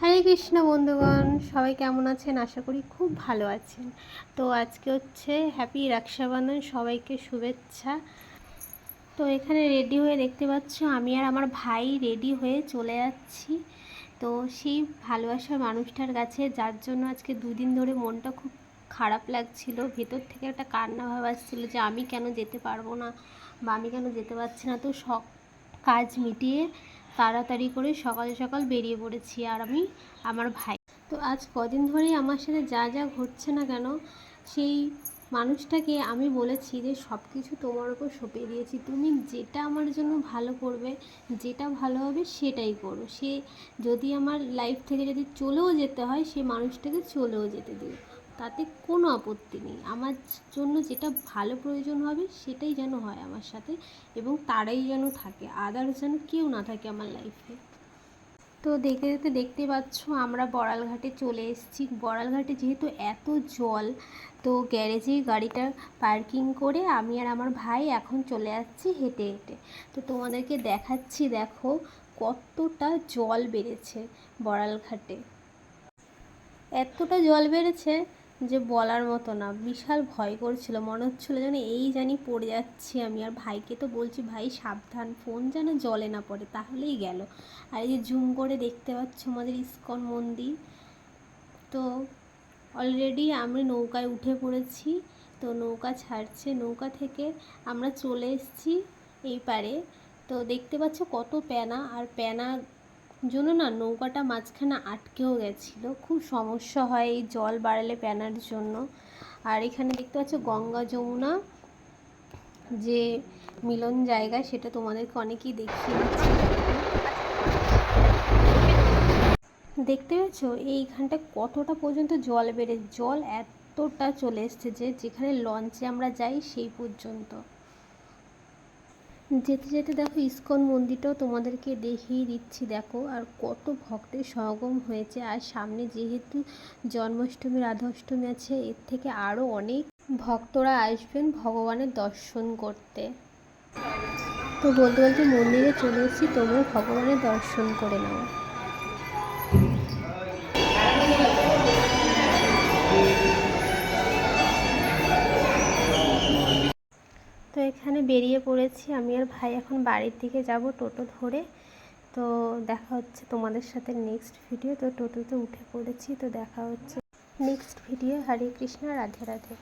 হরে কৃষ্ণ বন্ধুগণ, সবাই কেমন আছেন? আশা করি খুব ভালো আছেন। তো আজকে হচ্ছে হ্যাপি রক্ষাবন্ধন সবাইকে শুভেচ্ছা। তো এখানে রেডি হয়ে দেখতে পাচ্ছ, আমি আর আমার ভাই রেডি হয়ে চলে যাচ্ছি। তো সেই ভালোবাসার মানুষটার কাছে, যার জন্য আজকে দুদিন ধরে মনটা খুব খারাপ লাগছিল। ভেতর থেকে একটা কান্না ভাব আসছিল যে আমি কেন যেতে পারব না বা আমি কেন যেতে পারছি না। তো সব কাজ মিটিয়ে তাড়াতাড়ি করে সকাল সকাল বেরিয়ে পড়েছি আর আমি, আমার ভাই। তো আজ কদিন ধরেই আমার সাথে যা যা ঘটছে না কেন, সেই মানুষটাকে আমি বলেছি যে সব কিছু তোমার উপর সঁপে দিয়েছি। তুমি যেটা আমার জন্য ভালো করবে, যেটা ভালো হবে সেটাই করো। সে যদি আমার লাইফ থেকে যদি চলেও যেতে হয়, সে মানুষটাকে চলেও যেতে দিও তাতে কোনো আপত্তি নেই। আমার জন্য যেটা ভালো প্রয়োজন হবে সেটাই যেন হয় আমার সাথে এবং তারাই যেন থাকে আদার্স যেন কেউ না থাকে আমার লাইফে তো দেখতে দেখতে দেখতে পাচ্ছ আমরা বড়ালঘাটে চলে এসেছি। বড়ালঘাটে যেহেতু এত জল, তো গ্যারেজে গাড়িটা পার্কিং করে আমি আর আমার ভাই এখন চলে যাচ্ছি হেঁটে হেঁটে। তো তোমাদেরকে দেখাচ্ছি দেখো কতটা জল বেড়েছে বড়ালঘাটে। এতটা জল বেড়েছে যে বলার মতো না। বিশাল ভয় করছিল। মনে হচ্ছিল যেন এই জানি পড়ে যাচ্ছি আমি। আর ভাইকে তো বলছি, ভাই, সাবধান। ফোন যেন জলে না পড়ে, তাহলেই গেল। আর এই যে জুম করে দেখতে পাচ্ছ আমাদের ইস্কন মন্দির, তো অলরেডি আমি নৌকায় উঠে পড়েছি। তো নৌকা ছাড়ছে। নৌকা থেকে আমরা চলে এসেছি এই পারে। তো দেখতে পাচ্ছ কত প্যানা। আর প্যানা জন্য না নৌকাটা মাঝখানে আটকেও গেছিল। খুব সমস্যা হয় এই জল বাড়ালে প্যানার জন্য। আর এখানে দেখতে পাচ্ছ গঙ্গা যমুনা, যে মিলন জায়গা, সেটা তোমাদেরকে অনেকেই দেখিয়ে দিচ্ছি। দেখতে পাচ্ছ এইখানটা কতটা পর্যন্ত জল বেড়ে, জল এতটা চলে এসছে যে যেখানে লঞ্চে আমরা যাই সেই পর্যন্ত। যেতে যেতে দেখো ইস্কন মন্দিরটাও তোমাদেরকে দেখিয়ে দিচ্ছি, দেখো। আর কত ভক্তের সমাগম হয়েছে। আর সামনে যেহেতু জন্মাষ্টমী, রাধাষ্টমী আছে, এর থেকে আরও অনেক ভক্তরা আসবেন ভগবানের দর্শন করতে। তো বলতে বলতে মন্দিরে চলে এসেছি, তোমরা ভগবানের দর্শন করে নাও। বেরিয়ে পড়েছি। আমি আর ভাই এখন বাড়ির দিকে যাব টোটো ধরে। তো দেখা হচ্ছে তোমাদের সাথে নেক্সট ভিডিও তো টোটোতে উঠে পড়েছি। তো দেখা হচ্ছে নেক্সট ভিডিও হরে কৃষ্ণ, রাধে রাধে।